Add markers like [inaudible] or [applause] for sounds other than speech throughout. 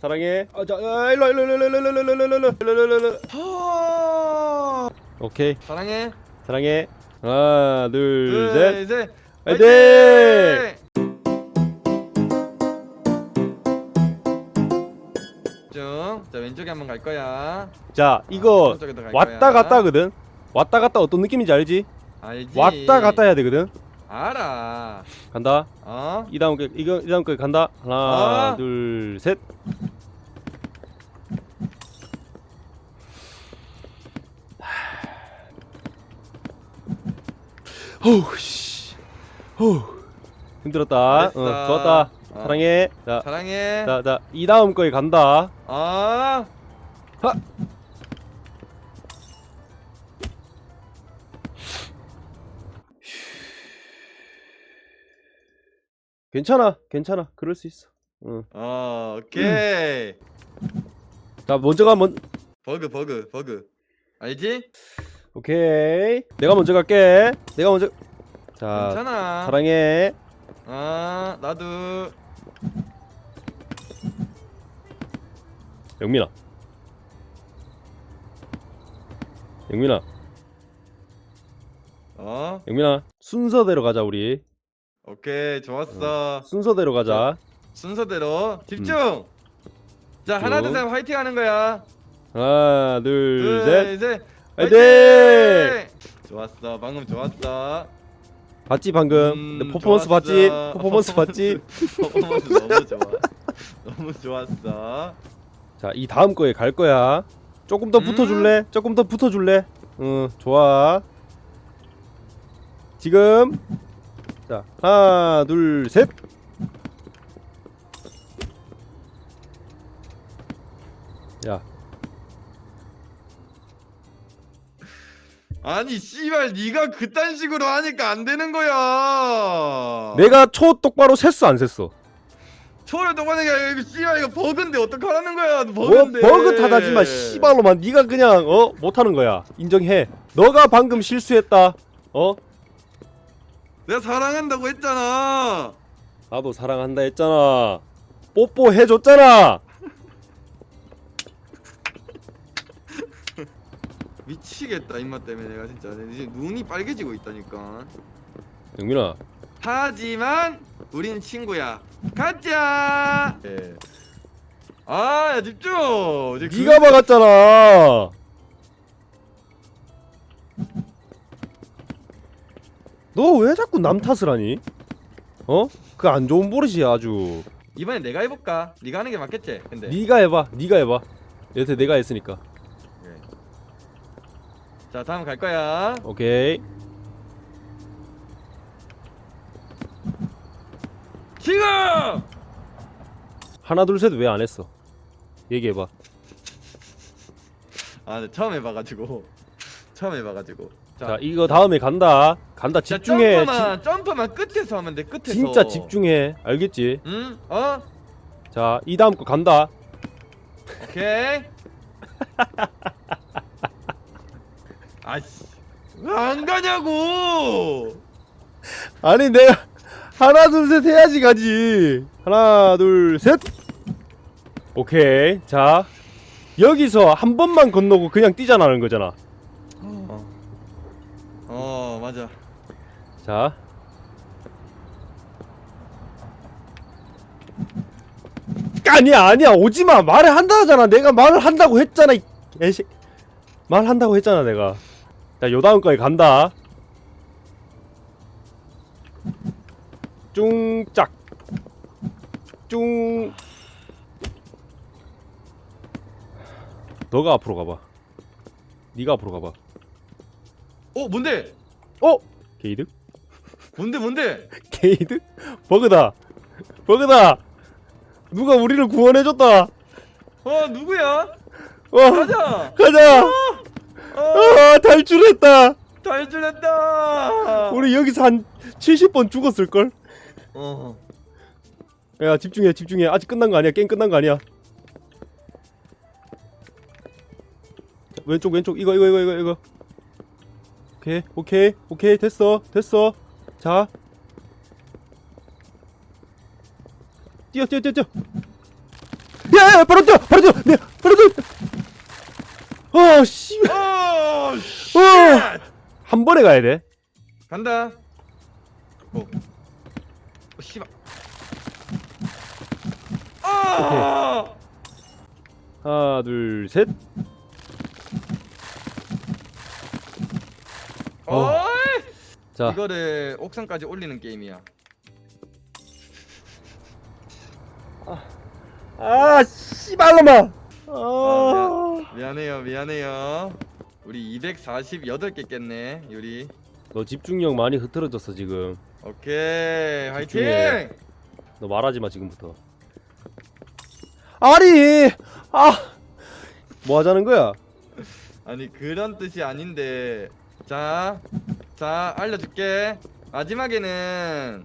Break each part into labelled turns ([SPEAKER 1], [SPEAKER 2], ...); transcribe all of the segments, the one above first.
[SPEAKER 1] 사랑해. 아, 자, 아, 일로 일로 일로 일로 일로 일로 일로 일로 일로 일로 일로.
[SPEAKER 2] 하...
[SPEAKER 1] 오케이.
[SPEAKER 2] 사랑해.
[SPEAKER 1] 사랑해. 하나, 둘, 셋.
[SPEAKER 2] 셋.
[SPEAKER 1] 화이팅!
[SPEAKER 2] 쭉. 자 왼쪽에 한번 갈 거야.
[SPEAKER 1] 자, 이거
[SPEAKER 2] 갈
[SPEAKER 1] 왔다
[SPEAKER 2] 거야.
[SPEAKER 1] 갔다 하거든. 왔다 갔다 어떤 느낌인지 알지?
[SPEAKER 2] 알지.
[SPEAKER 1] 왔다 갔다 해야 되거든.
[SPEAKER 2] 알아.
[SPEAKER 1] 간다.
[SPEAKER 2] 어?
[SPEAKER 1] 이 다음 거 이거 이 다음 거 간다. 하나,
[SPEAKER 2] 어.
[SPEAKER 1] 둘, 셋. 호우 씨. 호우. 힘들었다.
[SPEAKER 2] 됐어.
[SPEAKER 1] 어, 좋았다.
[SPEAKER 2] 어.
[SPEAKER 1] 사랑해. 자,
[SPEAKER 2] 사랑해.
[SPEAKER 1] 자, 자, 이 다음 거에 간다.
[SPEAKER 2] 어?
[SPEAKER 1] 하. 괜찮아, 괜찮아. 그럴 수 있어. 응.
[SPEAKER 2] 어, 오케이.
[SPEAKER 1] 자, 먼저 가, 먼.
[SPEAKER 2] 버그 버그 버그. 알지?
[SPEAKER 1] 오케이. 내가 먼저 갈게. 내가 먼저. 자,
[SPEAKER 2] 괜찮아.
[SPEAKER 1] 사랑해.
[SPEAKER 2] 아, 나도.
[SPEAKER 1] 영민아. 영민아,
[SPEAKER 2] 어?
[SPEAKER 1] 영민아. 순서대로 가자 우리.
[SPEAKER 2] 오케이, 좋았어.
[SPEAKER 1] 순서대로 가자.
[SPEAKER 2] 순서대로 집중. 자, 하나 둘
[SPEAKER 1] 쭉.
[SPEAKER 2] 셋 화이팅 하는 거야.
[SPEAKER 1] 하나, 둘, 셋.
[SPEAKER 2] 셋.
[SPEAKER 1] 화이팅!
[SPEAKER 2] 좋았어. 방금 좋았어.
[SPEAKER 1] 봤지 방금?
[SPEAKER 2] 음,
[SPEAKER 1] 내 퍼포먼스
[SPEAKER 2] 좋았어.
[SPEAKER 1] 봤지? 퍼포먼스 봤지?
[SPEAKER 2] 퍼포먼스 너무 좋아. [laughs] 너무 좋았어.
[SPEAKER 1] 자, 이 다음 거에 갈 거야. 조금 더
[SPEAKER 2] 음.
[SPEAKER 1] 붙어줄래? 조금 더 붙어줄래? 응, 좋아. 지금. 자, 하나, 둘, 셋.
[SPEAKER 2] 아니 씨발 네가 그딴 식으로 하니까 안 되는 거야.
[SPEAKER 1] 내가 초 똑바로 셌어, 안 셌어?
[SPEAKER 2] 초를 동안에 이거 씨발 이거 버그인데 어떡하라는 거야?
[SPEAKER 1] 뭐
[SPEAKER 2] 버그인데.
[SPEAKER 1] 버그 타다지 마, 씨발로만. 네가 그냥 어 못하는 거야. 인정해. 너가 방금 실수했다. 어?
[SPEAKER 2] 내가 사랑한다고 했잖아.
[SPEAKER 1] 나도 사랑한다 했잖아. 뽀뽀 해줬잖아.
[SPEAKER 2] 미치겠다 입맛 때문에 내가 진짜 이제 눈이 빨개지고 있다니까.
[SPEAKER 1] 영민아,
[SPEAKER 2] 하지만 우린 친구야. 가자. 예. 아, 야, 집중. 이제 그-
[SPEAKER 1] 네가 막았잖아. 너 왜 자꾸 남 탓을 하니? 어? 그 안 좋은 버릇이야 아주.
[SPEAKER 2] 이번엔 내가 해볼까? 네가 하는 게 맞겠지? 근데.
[SPEAKER 1] 네가 해봐. 네가 해봐. 여태 내가 했으니까.
[SPEAKER 2] 예. 자, 다음 갈 거야.
[SPEAKER 1] 오케이.
[SPEAKER 2] 지금.
[SPEAKER 1] 하나 둘 셋 왜 안 했어? 얘기해봐.
[SPEAKER 2] 아, 네, 처음 해봐가지고. [laughs] 처음 해봐가지고.
[SPEAKER 1] 자 이거 다음에 간다. 간다.
[SPEAKER 2] 자,
[SPEAKER 1] 집중해.
[SPEAKER 2] 점프만, 점프만 끝에서 하면 돼. 끝에서.
[SPEAKER 1] 지- 진짜 집중해. 알겠지?
[SPEAKER 2] 응? 어?
[SPEAKER 1] 자 이 다음 거 간다.
[SPEAKER 2] 오케이. [laughs] 아씨. 왜안 가냐고.
[SPEAKER 1] 아니 내가 하나 둘 셋 해야지 가지. 하나 둘 셋. 오케이. 자 여기서 한 번만 건너고 그냥 뛰자나는 거잖아.
[SPEAKER 2] 어. 어, 맞아.
[SPEAKER 1] 자. 아니야 아니야. 오지마. 말을 한다 하잖아. 내가 말을 한다고 했잖아 이 개새. 말한다고 했잖아 내가 자 요 다음 거에 간다 쭝짝 쭝 너가 앞으로 가봐 네가 앞으로 가봐
[SPEAKER 2] 어, 뭔데?
[SPEAKER 1] 어? 게이드?
[SPEAKER 2] 뭔데, 뭔데? [laughs]
[SPEAKER 1] 게이드? 버그다 버그다 누가 우리를 구원해줬다
[SPEAKER 2] 어, 누구야?
[SPEAKER 1] 와
[SPEAKER 2] 가자.
[SPEAKER 1] 가자
[SPEAKER 2] 어,
[SPEAKER 1] 아 탈출했다.
[SPEAKER 2] 탈출했다.
[SPEAKER 1] 우리 여기서 한 70번 죽었을 걸?
[SPEAKER 2] 어.
[SPEAKER 1] 야 집중해 집중해. 아직 끝난 거 아니야. 게임 끝난 거 아니야. 자, 왼쪽 왼쪽. 이거 이거 이거 이거 이거. 오케이 오케이 오케이. 됐어 됐어. 자. 뛰어 뛰어 뛰어 뛰어. 야, 야, 바로 뛰어, 바로 뛰어, 네, 바로 뛰어. 아, 씨,
[SPEAKER 2] 어,
[SPEAKER 1] 어, 한 번에 가야 돼.
[SPEAKER 2] 간다. 오. 어, 씨발. 아!
[SPEAKER 1] 하나, 둘, 셋. 어.
[SPEAKER 2] 어이!
[SPEAKER 1] 자,
[SPEAKER 2] 이거를 옥상까지 올리는 게임이야.
[SPEAKER 1] 아, 씨발놈아.
[SPEAKER 2] 아,
[SPEAKER 1] 아,
[SPEAKER 2] 미안해요, 미안해요. 우리 248개 깼네, 유리.
[SPEAKER 1] 너 집중력 많이 흐트러졌어 지금.
[SPEAKER 2] 오케이, 화이팅!
[SPEAKER 1] 집중해. 너 말하지 마 지금부터. 아니, 아, 뭐 하자는 거야?
[SPEAKER 2] 아니 그런 뜻이 아닌데. 자, 자 알려줄게. 마지막에는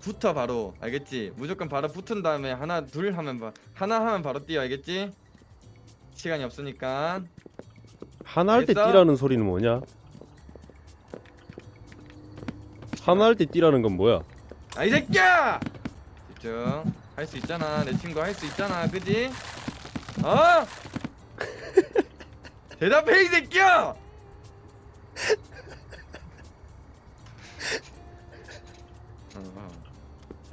[SPEAKER 2] 붙어 바로, 알겠지? 무조건 바로 붙은 다음에 하나 둘 하면 바, 하나 하면 바로 뛰어, 알겠지? 시간이 없으니까.
[SPEAKER 1] 하나 할때
[SPEAKER 2] 알겠어?
[SPEAKER 1] 뛰라는 소리는 뭐냐? 하나 할 때 뛰라는 건 뭐야?
[SPEAKER 2] 아 이 새끼야! 집중. 할 수 있잖아, 내 친구 할 수 있잖아, 그지? 어? [laughs] 대답해 이 새끼야! 어, 어.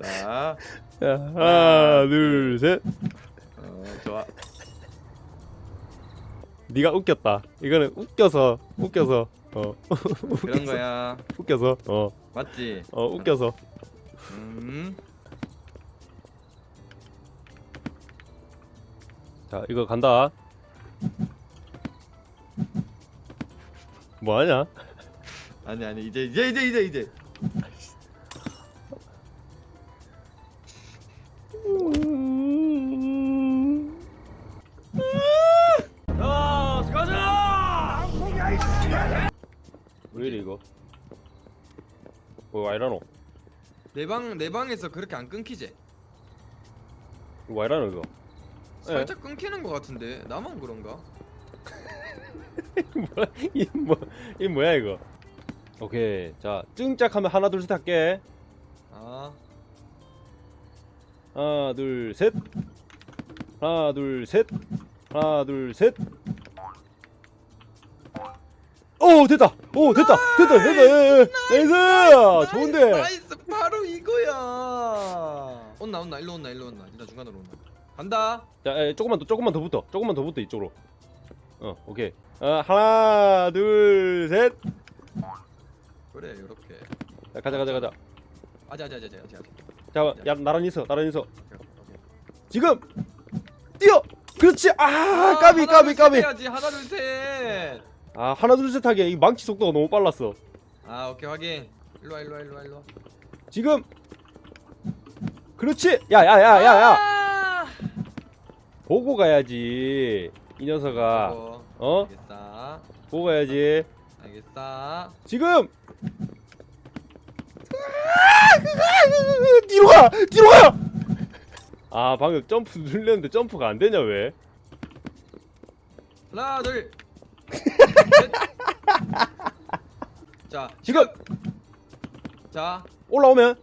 [SPEAKER 2] 자,
[SPEAKER 1] 야, 하나, 둘, 셋.
[SPEAKER 2] 어, 좋아.
[SPEAKER 1] 네가 웃겼다. 이거는 웃겨서, 웃겨서, 어,
[SPEAKER 2] 그런 거야.
[SPEAKER 1] 웃겨서, 어,
[SPEAKER 2] 맞지?
[SPEAKER 1] 어, 웃겨서.
[SPEAKER 2] 음.
[SPEAKER 1] 자, 이거 간다. 뭐 하냐?
[SPEAKER 2] 아니 아니 이제 이제 이제 이제 이제.
[SPEAKER 1] 와이라노?
[SPEAKER 2] 내방 내 방에서 그렇게 안 끊기지?
[SPEAKER 1] 이거 와이라노 이거?
[SPEAKER 2] 살짝 끊기는 거 같은데 나만 그런가? [laughs]
[SPEAKER 1] 뭐야? 이 뭐? 이 뭐야 이거? 오케이. 자, 증짝하면 하나 둘 셋 할게.
[SPEAKER 2] 아
[SPEAKER 1] 하나 둘 셋. 하나 둘 셋. 하나 둘 셋. 오 됐다. 오 됐다. 됐다. 됐다. 예, 예. 나이스. 좋은데.
[SPEAKER 2] 나이스 바로 이거야 온나 온나 일로 온나 일로 온나 일단 중간으로 온나 간다
[SPEAKER 1] 자, 에, 조금만 더 조금만 더 붙어. 조금만 더 붙어 이쪽으로. 어, 오케이. 어, 하나 둘 셋.
[SPEAKER 2] 그래 요렇게
[SPEAKER 1] 자, 가자 가자 가자.
[SPEAKER 2] 아자 아자 아자 아자 아자
[SPEAKER 1] 자, 야 나란히 있어. 나란히 있어. 지금 뛰어. 그렇지. 아, 까비
[SPEAKER 2] 하나,
[SPEAKER 1] 까비 까비.
[SPEAKER 2] 해야지 하나 둘셋 아
[SPEAKER 1] 아, 하나 둘 셋 하기에 이 망치 속도가 너무 빨랐어.
[SPEAKER 2] 오케이 확인 일로 와 일로 와 일로 와 일로 와
[SPEAKER 1] 지금 그렇지. 야, 야, 야, 야, 야.
[SPEAKER 2] 아!
[SPEAKER 1] 보고 가야지. 이 녀석아.
[SPEAKER 2] 저거.
[SPEAKER 1] 어?
[SPEAKER 2] 알겠어
[SPEAKER 1] 보고 가야지.
[SPEAKER 2] 알겠어
[SPEAKER 1] 지금 뒤로 가. 뒤로 가. 아, 방금 점프 눌렸는데 점프가 안 되냐 왜?
[SPEAKER 2] 하나 둘 셋. 자
[SPEAKER 1] 지금
[SPEAKER 2] 자
[SPEAKER 1] 올라오면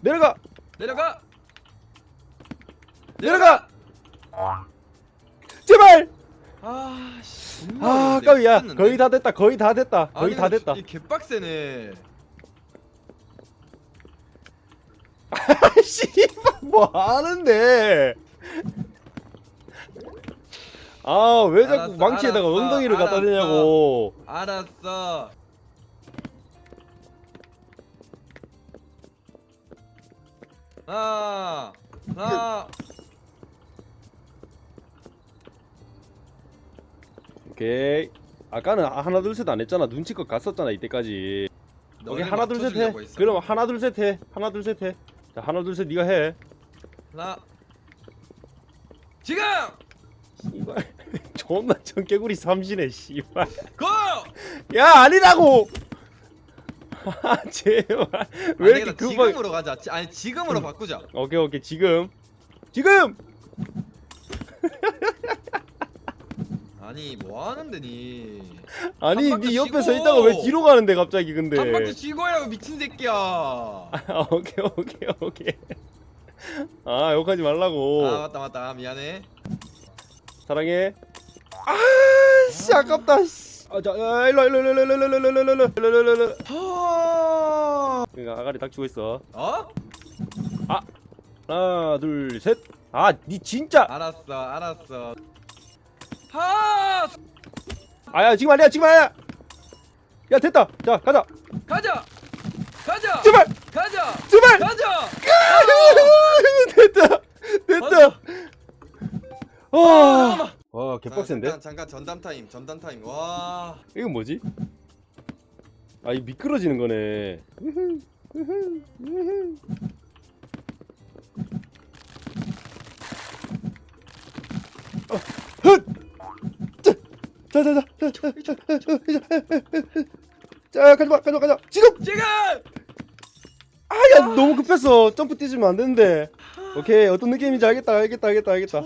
[SPEAKER 1] 내려가.
[SPEAKER 2] 내려가
[SPEAKER 1] 내려가. 제발.
[SPEAKER 2] 아씨
[SPEAKER 1] 아, 까비야. 거의 다 됐다. 거의 다 됐다. 거의 다 됐다.
[SPEAKER 2] 이 개빡세네 [laughs]
[SPEAKER 1] 씨발 뭐 하는데? 아 왜 자꾸
[SPEAKER 2] 알았어,
[SPEAKER 1] 망치에다가
[SPEAKER 2] 알았어,
[SPEAKER 1] 엉덩이를 갖다
[SPEAKER 2] 알았어.
[SPEAKER 1] 대냐고.
[SPEAKER 2] 알았어 하나 하나
[SPEAKER 1] 오케이. 아까는 하나 둘 셋 안 했잖아. 눈치껏 갔었잖아 이때까지.
[SPEAKER 2] 너를
[SPEAKER 1] 하나 둘셋 해.
[SPEAKER 2] 했어.
[SPEAKER 1] 그럼 하나 둘 셋 해. 하나 둘 셋 해. 자 하나 둘 셋 네가 해.
[SPEAKER 2] 하나 지금
[SPEAKER 1] 씨발 존나 청개구리 삼신해 씨발.
[SPEAKER 2] 고!
[SPEAKER 1] 야 아니라고. 아 제발.
[SPEAKER 2] 왜안
[SPEAKER 1] 이렇게. 급하게?
[SPEAKER 2] 지금으로 가자. 지- 아니 지금으로 바꾸자.
[SPEAKER 1] 오케이 오케이. 지금. 지금!
[SPEAKER 2] 아니 뭐 하는데 니?
[SPEAKER 1] 아니
[SPEAKER 2] 한 바퀴
[SPEAKER 1] 네 옆에 서
[SPEAKER 2] 쉬고.
[SPEAKER 1] 있다가 왜 뒤로 가는데 갑자기 근데?
[SPEAKER 2] 한 바퀴 쉬고 야 미친 새끼야.
[SPEAKER 1] 아, 오케이 오케이 오케이. 아 욕하지 말라고.
[SPEAKER 2] 아 맞다 맞다. 아, 미안해.
[SPEAKER 1] 사랑해 아씨 아깝다 씨. 아, 자, 아, 일로 와, 일로 일로 일로 일로 일로 일로 일로 일로 일로 일로. 일로 그러니까 아가리 딱 주고 있어.
[SPEAKER 2] 어?
[SPEAKER 1] 하나 둘 셋 아니 진짜.
[SPEAKER 2] 알았어 알았어. 하.
[SPEAKER 1] 아야 지금 아니야 지금 아니야. 야 됐다. 자 가자.
[SPEAKER 2] 가자. 가자.
[SPEAKER 1] 제발!
[SPEAKER 2] 가자.
[SPEAKER 1] 제발!
[SPEAKER 2] 가자. [laughs]
[SPEAKER 1] 됐다. 됐다. 와,
[SPEAKER 2] 아,
[SPEAKER 1] 와 개빡센데
[SPEAKER 2] 잠깐, 잠깐 전담 타임 전담 타임 와
[SPEAKER 1] 이건 뭐지 아 이 미끄러지는 거네 어, 헛! 자, 자, 자, 자, 자, 자, 자, 자, 자, 가져가, 가져가, 가져가. 지금!
[SPEAKER 2] 지금
[SPEAKER 1] 아, 야, 너무 급했어. 점프 뛰시면 안 되는데. 오케이, 어떤 느낌인지 알겠다, 알겠다, 알겠다, 알겠다.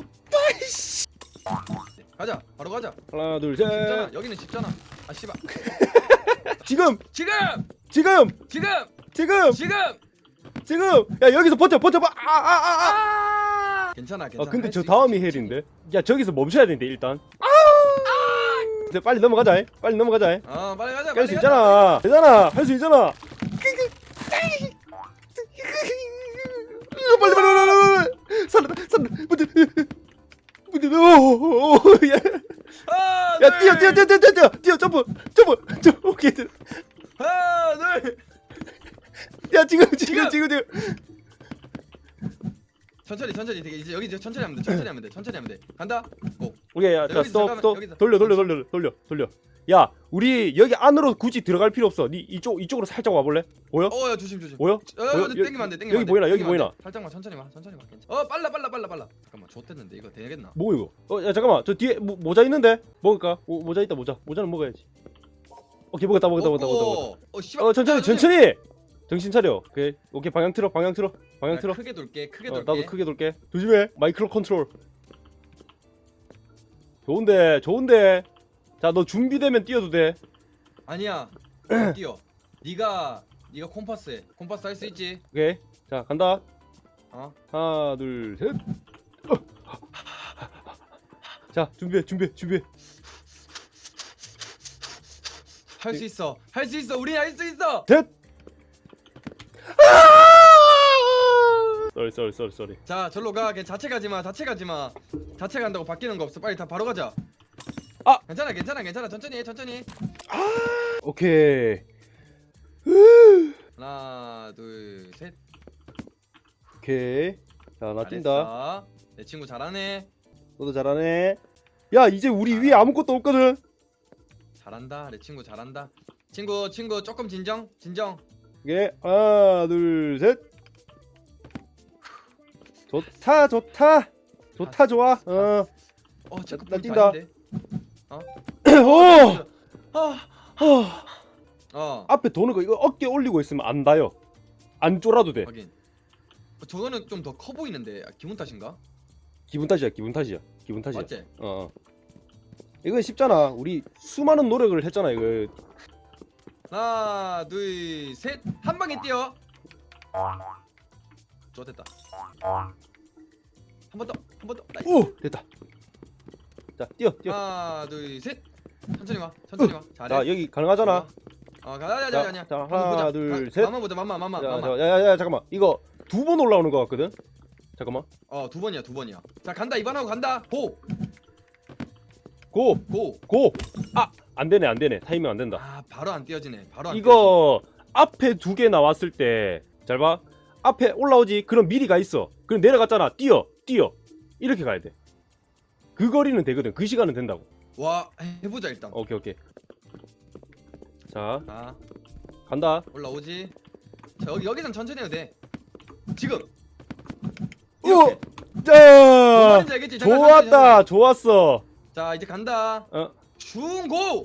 [SPEAKER 2] 가자 바로 가자
[SPEAKER 1] 하나, 둘,
[SPEAKER 2] 쉽잖아
[SPEAKER 1] 셋.
[SPEAKER 2] 여기는 쉽잖아 아 씨발 [laughs]
[SPEAKER 1] 지금,
[SPEAKER 2] 지금
[SPEAKER 1] 지금,
[SPEAKER 2] 지금
[SPEAKER 1] 지금,
[SPEAKER 2] 지금
[SPEAKER 1] 지금. 야, 여기서 버텨, 버텨봐. 아, 아, 아, 아.
[SPEAKER 2] 아 괜찮아 괜찮아
[SPEAKER 1] 아, 근데 할저
[SPEAKER 2] 수
[SPEAKER 1] 다음이
[SPEAKER 2] 천천히.
[SPEAKER 1] 헬인데. 야, 저기서 멈춰야 되는데 일단. 아! 이제 빨리 넘어가자. 빨리 넘어가자.
[SPEAKER 2] 어 빨리 가자
[SPEAKER 1] 할
[SPEAKER 2] 빨리
[SPEAKER 1] 수
[SPEAKER 2] 가자,
[SPEAKER 1] 있잖아. 되잖아. 할 수 있잖아. [laughs] 빨리 빨리 빨리 빨리 빨리. 살았다. 살았다. 문제.
[SPEAKER 2] 하나
[SPEAKER 1] 야, 뛰어 뛰어 뛰어 뛰어 뛰어 뛰어. 뛰어 점프. 점프. 점프. 오케이.
[SPEAKER 2] 하나 둘
[SPEAKER 1] 야, 지금 지금 지금 지금.
[SPEAKER 2] 천천히 천천히 되게 이제 여기 이제 천천히 하면 돼 천천히 하면 돼 천천히 하면 돼 간다 고
[SPEAKER 1] 오케이. 야, 자,
[SPEAKER 2] 여기서
[SPEAKER 1] 스톱
[SPEAKER 2] 잠깐만,
[SPEAKER 1] 스톱.
[SPEAKER 2] 여기서.
[SPEAKER 1] 돌려 돌려 돌려 돌려 돌려. 야, 우리 여기 안으로 굳이 들어갈 필요 없어. 니 이쪽 이쪽으로 살짝 와 볼래? 보여?
[SPEAKER 2] 어야 조심 조심
[SPEAKER 1] 보여?
[SPEAKER 2] 어,
[SPEAKER 1] 보여?
[SPEAKER 2] 근데 땡기면 안 돼 땡기면
[SPEAKER 1] 여기
[SPEAKER 2] 안 돼.
[SPEAKER 1] 보이나? 여기
[SPEAKER 2] 땡기면 안
[SPEAKER 1] 보이나?
[SPEAKER 2] 돼. 살짝만 천천히 와 천천히 와 괜찮아 어 빨라 빨라 빨라 빨라 잠깐만 좋댔는데 이거 되겠나
[SPEAKER 1] 뭐 이거? 어, 야 잠깐만. 저 뒤에 모, 모자 있는데 먹을까? 모, 모자 있다 모자. 모자는 먹어야지. 오케이 먹었다 먹었다 먹었다 먹었다. 먹었다.
[SPEAKER 2] 어 씨발
[SPEAKER 1] 어 천천히
[SPEAKER 2] 야,
[SPEAKER 1] 천천히. 정신 차려. 오케이 오케이 방향 틀어 방향 틀어 방향
[SPEAKER 2] 야,
[SPEAKER 1] 틀어.
[SPEAKER 2] 크게 돌게 크게
[SPEAKER 1] 어,
[SPEAKER 2] 돌게
[SPEAKER 1] 나도 크게 돌게. 조심해. 마이크로 컨트롤. 좋은데 좋은데. 자 너 준비되면 뛰어도 돼.
[SPEAKER 2] 아니야 [clears throat] 못 뛰어 네가 네가 콤파스 해 콤파스 할 수 있지
[SPEAKER 1] 오케이. 자 간다.
[SPEAKER 2] 어
[SPEAKER 1] 하나 둘 셋. 어. [laughs] 자 준비해 준비해 준비해.
[SPEAKER 2] 할 수 있어 할 수 있어 우리 할 수 있어
[SPEAKER 1] 셋. 쏘리 쏘리 쏘리 쏘리.
[SPEAKER 2] 자 절로 가 그냥 자체 가지 마 자체 가지 마 자체 간다고 바뀌는 거 없어 빨리 다 바로 가자
[SPEAKER 1] 아!
[SPEAKER 2] 괜찮아 괜찮아 괜찮아 천천히 해 천천히
[SPEAKER 1] 오케이.
[SPEAKER 2] 하나 둘 셋
[SPEAKER 1] 오케이. 자, 나 뛴다.
[SPEAKER 2] 잘했어. 내 친구 잘하네
[SPEAKER 1] 너도 잘하네. 야, 이제 우리 위에 아무것도 없거든.
[SPEAKER 2] 잘한다 내 친구 잘한다 친구 친구 조금 진정 진정
[SPEAKER 1] 오케이. 하나, 둘, 셋. 좋다, 좋다. 좋다, 좋아. 어.
[SPEAKER 2] 어 체크
[SPEAKER 1] 나
[SPEAKER 2] 포인트
[SPEAKER 1] 뛴다.
[SPEAKER 2] 아닌데 [clears throat]
[SPEAKER 1] 오!
[SPEAKER 2] 아,
[SPEAKER 1] 어.
[SPEAKER 2] 어
[SPEAKER 1] 앞에 도는 거 이거 어깨 올리고 있으면 안 닿여. 안 쫄아도 돼.
[SPEAKER 2] 확인 어, 저거는 좀 더 커 보이는데 아, 기분 탓인가?
[SPEAKER 1] 기분 탓이야, 기분 탓이야. 기분 탓이야.
[SPEAKER 2] 맞지?
[SPEAKER 1] 어. 어. 이건 쉽잖아. 우리 수많은 노력을 했잖아, 이거.
[SPEAKER 2] 하나 둘셋한 방에 뛰어 좋됐다 한 번 더 한 번더
[SPEAKER 1] 오! 됐다. 자, 뛰어, 뛰어.
[SPEAKER 2] 하나 둘 셋 천천히 와 천천히 와 잘해
[SPEAKER 1] 자, 여기 가능하잖아.
[SPEAKER 2] 어 가자
[SPEAKER 1] 자,
[SPEAKER 2] 가자 가자
[SPEAKER 1] 자, 하나,
[SPEAKER 2] 보자.
[SPEAKER 1] 둘,
[SPEAKER 2] 가-
[SPEAKER 1] 셋.
[SPEAKER 2] 맘마 보자 맘마 맘마
[SPEAKER 1] 자,
[SPEAKER 2] 맘마
[SPEAKER 1] 자, 야, 야, 야, 잠깐만. 이거 두 번 올라오는 것 같거든. 잠깐만.
[SPEAKER 2] 어 두 번이야 두 번이야 자 간다 이번하고 간다 고 고
[SPEAKER 1] 고, 고. 아, 안 되네, 안 되네. 타이밍 안 된다.
[SPEAKER 2] 아 바로 안 뛰어지네 바로 안
[SPEAKER 1] 이거 앞에 두 개 나왔을 때, 잘 봐. 앞에 올라오지. 그럼 미리 가 있어. 그럼 내려갔잖아. 뛰어, 뛰어. 이렇게 가야 돼. 그 거리는 되거든. 그 시간은 된다고.
[SPEAKER 2] 와 해보자 일단
[SPEAKER 1] 오케이, 오케이. 자,
[SPEAKER 2] 자
[SPEAKER 1] 간다.
[SPEAKER 2] 올라오지 자 여기 여기선 천천히 해도 돼 지금! 이렇게 뭔
[SPEAKER 1] 자,
[SPEAKER 2] 알겠지? 잠깐,
[SPEAKER 1] 좋았다. 좋았어.
[SPEAKER 2] 자 이제 간다
[SPEAKER 1] 어,
[SPEAKER 2] 중고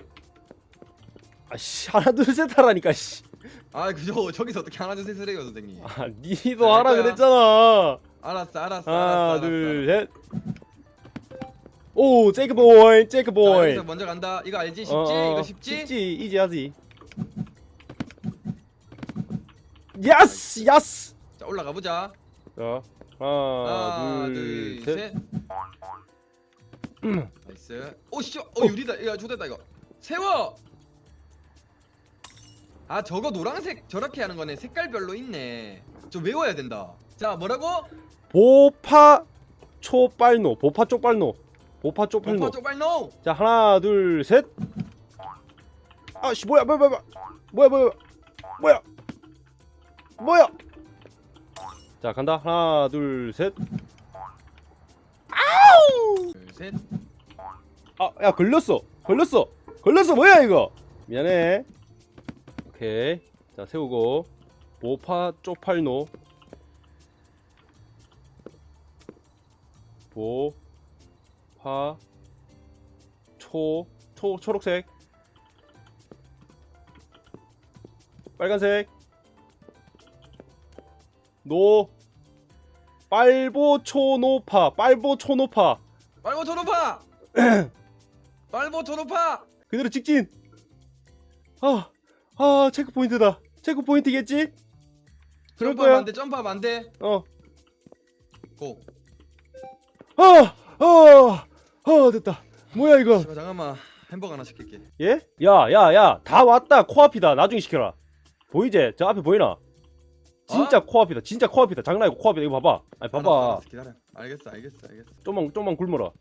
[SPEAKER 1] 아씨, 하나, 둘, 셋 하라니까, 씨.
[SPEAKER 2] 아 그저 저기서 어떻게 하나 둘셋 해요 선생님.
[SPEAKER 1] 아, 니도
[SPEAKER 2] 자,
[SPEAKER 1] 하라
[SPEAKER 2] 할 거야.
[SPEAKER 1] 그랬잖아.
[SPEAKER 2] 알았어 알았어
[SPEAKER 1] 하나,
[SPEAKER 2] 알았어,
[SPEAKER 1] 둘, 셋. 오, 제이크 보이, 제이크
[SPEAKER 2] 자,
[SPEAKER 1] 보이.
[SPEAKER 2] 여기서 먼저 간다. 이거 알지? 쉽지?
[SPEAKER 1] 어, 어,
[SPEAKER 2] 이거 쉽지?
[SPEAKER 1] 쉽지, 이지하지. 야스, 야스.
[SPEAKER 2] 자 올라가 보자.
[SPEAKER 1] 자, 하나,
[SPEAKER 2] 하나
[SPEAKER 1] 둘, 셋.
[SPEAKER 2] 둘셋 나이스. 오씨 어. 유리다. 야 좋됐다 이거. 세워 아 저거 노란색 저렇게 하는 거네 색깔별로 있네 좀 외워야 된다 자 뭐라고
[SPEAKER 1] 보파 초빨노. 보파 쪽빨노. 보파 쪽빨노.
[SPEAKER 2] 오빠 쪽발
[SPEAKER 1] 노자 하나 둘 셋. 아씨 뭐야 뭐야 뭐야 뭐야 뭐야 뭐야 뭐야. 자 간다 하나 둘 셋.
[SPEAKER 2] 둘셋
[SPEAKER 1] 아야 걸렸어 걸렸어 걸렸어 뭐야 이거 미안해 오케이 자 세우고. 보파 쪽팔노. 보파 초, 초 초록색. 빨간색. 노. 빨보 초노파. 빨보 초노파.
[SPEAKER 2] 빨보 초노파! [clears throat] 빨보 초노파!
[SPEAKER 1] 그대로 직진. 아, 아 체크 포인트다. 체크 포인트겠지? 그럴
[SPEAKER 2] 점프하면
[SPEAKER 1] 거야.
[SPEAKER 2] 안돼 점프하면 안돼
[SPEAKER 1] 어.
[SPEAKER 2] 고
[SPEAKER 1] 아, 아, 아 됐다. 뭐야 이거?
[SPEAKER 2] 씨발 잠깐만 햄버거 하나 시킬게
[SPEAKER 1] 예? 야, 야, 야, 다 왔다. 코앞이다. 나중에 시켜라. 보이지? 저 앞에 보이나? 진짜 코앞이다. 진짜 코앞이다. 장난 아니고 코앞이다. 이거 봐봐. 아니
[SPEAKER 2] 알았어,
[SPEAKER 1] 봐봐.
[SPEAKER 2] 알았어, 기다려 알겠어 알겠어 알겠어
[SPEAKER 1] 좀만 좀만 굶어라.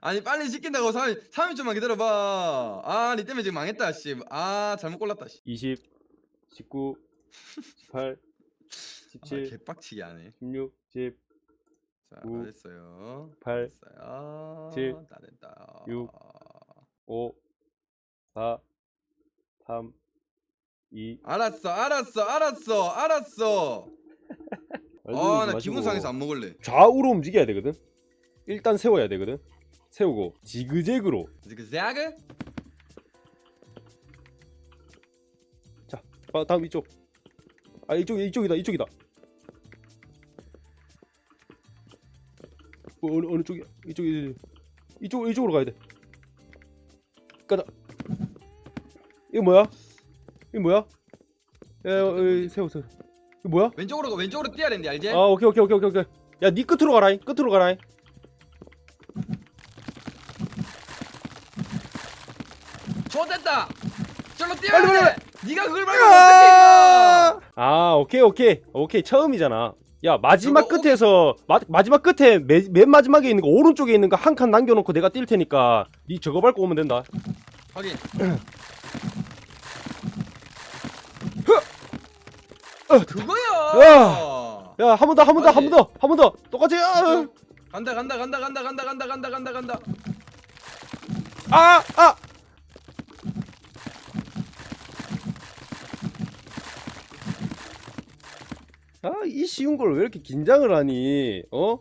[SPEAKER 2] 아니 빨리 시킨다고 3일 3일 좀만 기다려봐 아 니 때문에 지금 망했다 씨 아 잘못 골랐다 씨
[SPEAKER 1] 20, 19, 18,
[SPEAKER 2] 아,
[SPEAKER 1] 17,
[SPEAKER 2] 개빡치게 하네
[SPEAKER 1] 16, 10,
[SPEAKER 2] 자
[SPEAKER 1] 구,
[SPEAKER 2] 됐어요
[SPEAKER 1] 8,
[SPEAKER 2] 됐어요
[SPEAKER 1] 칠,
[SPEAKER 2] 다 됐다
[SPEAKER 1] 육, 5, 4, 3, 2.
[SPEAKER 2] 알았어 알았어 알았어 알았어 [laughs] 아 나 기분 상해서 안 먹을래
[SPEAKER 1] 좌우로 움직여야 되거든. 일단 세워야 되거든. 세우고 지그재그로.
[SPEAKER 2] 그 자그
[SPEAKER 1] 아, 다음 이쪽. 아 이쪽 이쪽이다 이쪽이다. 어, 어느 어느 쪽이야? 이쪽 이쪽 이쪽 이쪽으로 가야 돼. 가다. 이거 뭐야? 이거 뭐야? 야, 어, 어, 세워 세워. 이거 뭐야?
[SPEAKER 2] 왼쪽으로 가 왼쪽으로 뛰어야 되는데 알지?
[SPEAKER 1] 아 오케이 오케이 오케이 오케이 오케이. 야니 끝으로 가라잉. 끝으로 가라잉.
[SPEAKER 2] 좋됐다 절로 뛰어야
[SPEAKER 1] 빨리,
[SPEAKER 2] 돼 네가 그걸 말고 어떻게 임마
[SPEAKER 1] 아 오케이 오케이 오케이 처음이잖아 야 마지막 끝에서 마, 마지막 끝에 매, 맨 마지막에 있는 거 오른쪽에 있는 거 한 칸 남겨놓고 내가 뛸 테니까 니 저거 밟고 오면 된다
[SPEAKER 2] 확인 [clears throat]
[SPEAKER 1] 어,
[SPEAKER 2] 그거야
[SPEAKER 1] 야. 야 한 번 더 한 번 더 한 번. 더 한 번 더 똑같이 아,
[SPEAKER 2] 간다 간다 간다 간다 간다 간다 간다 간다 간다
[SPEAKER 1] 아, 아. 아, 이 쉬운 걸 왜 이렇게 긴장을 하니? 어?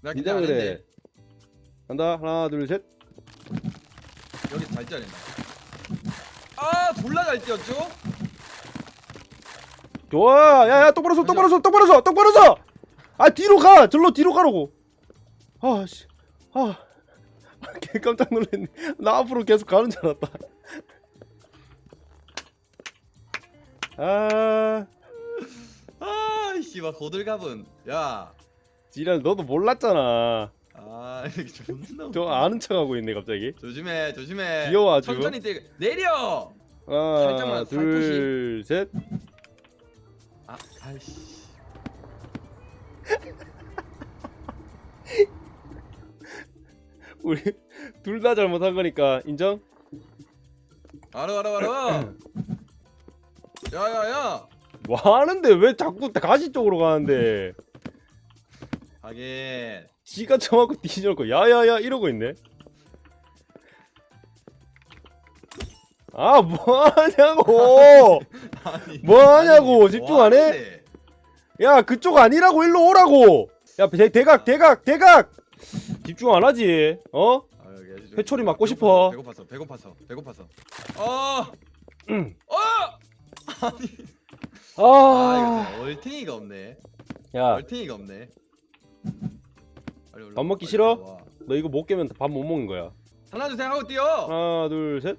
[SPEAKER 2] 나 긴장
[SPEAKER 1] 긴장을 해.
[SPEAKER 2] 했는데
[SPEAKER 1] 간다. 하나, 둘, 셋.
[SPEAKER 2] 여기 잘 된다 아 졸라 잘 뛰었죠?
[SPEAKER 1] 좋아. 야, 야, 똑바로 서, 똑바로 서, 똑바로 서, 똑바로 서. 아, 뒤로 가. 절로 뒤로 가라고. 아, 씨. 아. [laughs] 개 깜짝 놀랐네. 나 앞으로 계속 가는 줄 알았다. 아,
[SPEAKER 2] 아 씨발 호들갑은 야
[SPEAKER 1] 지랄 너도 몰랐잖아.
[SPEAKER 2] 아 이게 존나
[SPEAKER 1] 저 아는 척하고 있네 갑자기.
[SPEAKER 2] 조심해 조심해
[SPEAKER 1] 귀여워, 아주.
[SPEAKER 2] 천천히 뛰 내려
[SPEAKER 1] 하나,
[SPEAKER 2] 살짝만,
[SPEAKER 1] 둘, 셋.
[SPEAKER 2] 아 아이씨
[SPEAKER 1] 우리 둘 다 잘못한 거니까 인정?
[SPEAKER 2] 알아 알아 알아 야야야
[SPEAKER 1] 뭐 하는데 왜 자꾸 가시 쪽으로 가는데?
[SPEAKER 2] 하긴
[SPEAKER 1] 지가 처맞고 뒤져놓고 야야야 이러고 있네. 아 뭐하냐고?
[SPEAKER 2] 아니
[SPEAKER 1] 뭐하냐고,
[SPEAKER 2] 아니,
[SPEAKER 1] 집중 안 해?
[SPEAKER 2] 뭐하는데?
[SPEAKER 1] 야 그쪽 아니라고 일로 오라고. 야 대, 대각 대각 대각. 집중 안 하지? 어?
[SPEAKER 2] 아, 여기 아주 좀-
[SPEAKER 1] 회초리 맞고 싶어.
[SPEAKER 2] 배고파서 배고파서 배고파서 어!
[SPEAKER 1] 음.
[SPEAKER 2] 어! 아니 아
[SPEAKER 1] 아.
[SPEAKER 2] 이거 얼탱이가 없네
[SPEAKER 1] 야
[SPEAKER 2] 얼탱이가 없네 빨리 올라와,
[SPEAKER 1] 밥 먹기
[SPEAKER 2] 빨리
[SPEAKER 1] 싫어?
[SPEAKER 2] 올라와.
[SPEAKER 1] 너 이거 못 깨면 밥 못 먹는 거야.
[SPEAKER 2] 하나 둘 셋 하고 뛰어
[SPEAKER 1] 하나 둘 셋.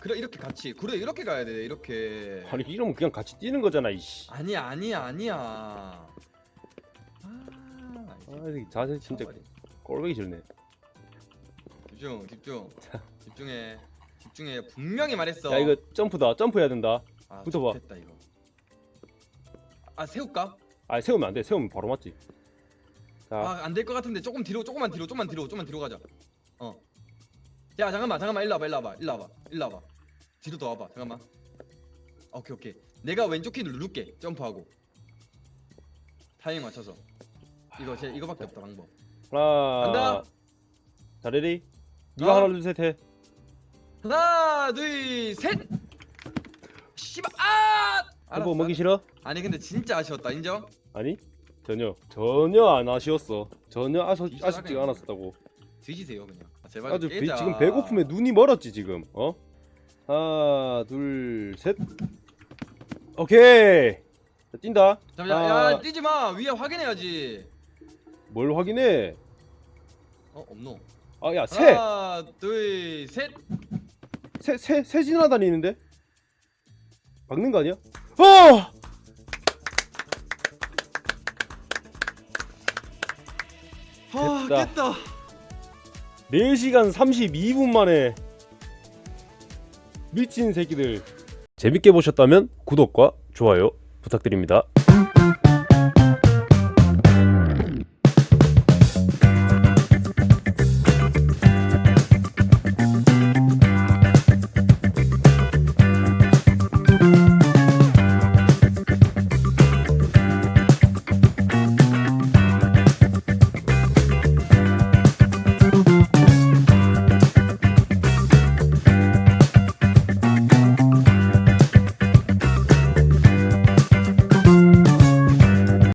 [SPEAKER 2] 그래 이렇게 같이 그래 이렇게 가야 돼 이렇게
[SPEAKER 1] 아니 이러면 그냥 같이 뛰는 거잖아 이씨.
[SPEAKER 2] 아니야 아니야 아니야
[SPEAKER 1] 아이 자세 진짜 꼴보기 싫네.
[SPEAKER 2] 집중 집중 집중해 집중해 분명히 말했어
[SPEAKER 1] 야 이거 점프다. 점프해야 된다.
[SPEAKER 2] 아,
[SPEAKER 1] 붙어봐.
[SPEAKER 2] 됐다 이거 아 세울까?
[SPEAKER 1] 아 세우면 안 돼. 세우면 바로 맞지. 자,
[SPEAKER 2] 아안 될 것 같은데 조금 뒤로 조금만 뒤로 조금만 뒤로 조금만 뒤로 가자 어 야 잠깐만 잠깐만 일로 와봐 일로 와봐 일로 와봐 일로 와봐 뒤로 더 와봐 잠깐만 오케이 오케이 내가 왼쪽 키 누를게 점프하고 타이밍 맞춰서 이거 제 이거밖에 없다 방법
[SPEAKER 1] 하나.
[SPEAKER 2] 간다.
[SPEAKER 1] 자 레디.
[SPEAKER 2] 어.
[SPEAKER 1] 하나 둘셋 해.
[SPEAKER 2] 하나 둘셋 씨발 아 알았어.
[SPEAKER 1] 먹기 싫어?
[SPEAKER 2] 아니 근데 진짜 아쉬웠다 인정?
[SPEAKER 1] 아니 전혀 전혀 안 아쉬웠어. 전혀
[SPEAKER 2] 이상하네.
[SPEAKER 1] 아쉽지가 않았었다고.
[SPEAKER 2] 드시세요 그냥 아, 제발
[SPEAKER 1] 아주 배-
[SPEAKER 2] 깨자.
[SPEAKER 1] 지금 배고픔에 눈이 멀었지 지금. 어? 하나 둘 셋. 오케이. 자, 뛴다.
[SPEAKER 2] 야,
[SPEAKER 1] 아.
[SPEAKER 2] 야 뛰지 마 위에 확인해야지
[SPEAKER 1] 뭘 확인해?
[SPEAKER 2] 어 없노
[SPEAKER 1] 아야 새.
[SPEAKER 2] 하나 둘 셋
[SPEAKER 1] 새, 새, 새 지나다니는데? 박는 거 아니야? 어!
[SPEAKER 2] 아
[SPEAKER 1] 됐다.
[SPEAKER 2] 깼다
[SPEAKER 1] 4시간 32분 만에 미친 새끼들. 재밌게 보셨다면 구독과 좋아요 부탁드립니다